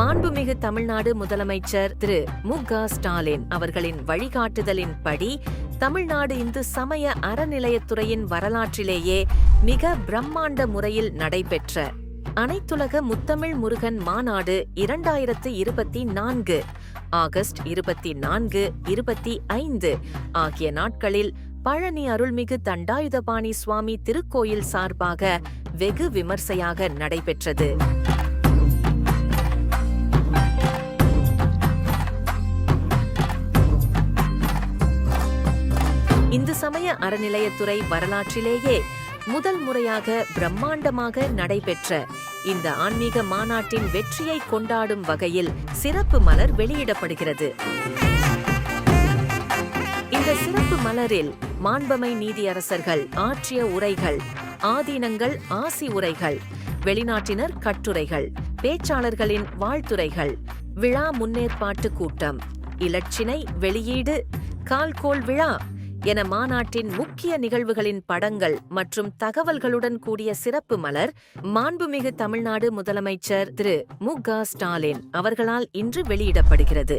மாண்புமிகு தமிழ்நாடு முதலமைச்சர் திரு. மு. க. ஸ்டாலின் அவர்களின் வழிகாட்டுதலின்படி தமிழ்நாடு இந்து சமய அறநிலையத்துறையின் வரலாற்றிலேயே மிக பிரம்மாண்ட முறையில் நடைபெற்ற அனைத்துலக முத்தமிழ் முருகன் மாநாடு இரண்டாயிரத்து இருபத்தி நான்கு ஆகஸ்ட் இருபத்தி நான்கு இருபத்தி ஐந்து ஆகிய நாட்களில் பழனி அருள்மிகு தண்டாயுதபாணி சுவாமி திருக்கோயில் சார்பாக வெகு விமர்சையாக நடைபெற்றது. இந்து சமய அறநிலையத்துறை வரலாற்றிலேயே முதல் முறையாக பிரம்மாண்டமாக நடைபெற்ற இந்த ஆன்மீக மாநாட்டின் வெற்றியை கொண்டாடும் வகையில் சிறப்பு மலர் வெளியிடப்படுகிறது. இந்த சிறப்பு மலரில் மாண்பமை நீதியரசர்கள் ஆற்றிய உரைகள் ஆதீனங்கள் ஆசி உரைகள் வெளிநாட்டினர் கட்டுரைகள் பேச்சாளர்களின் வாழ்த்துரைகள் விழா முன்னேற்பாட்டு கூட்டம் இலட்சினை வெளியீடு கால்கோள் விழா என மாநாட்டின் முக்கிய நிகழ்வுகளின் படங்கள் மற்றும் தகவல்களுடன் கூடிய சிறப்பு மலர் மாண்புமிகு தமிழ்நாடு முதலமைச்சர் திரு மு க ஸ்டாலின் அவர்களால் இன்று வெளியிடப்படுகிறது.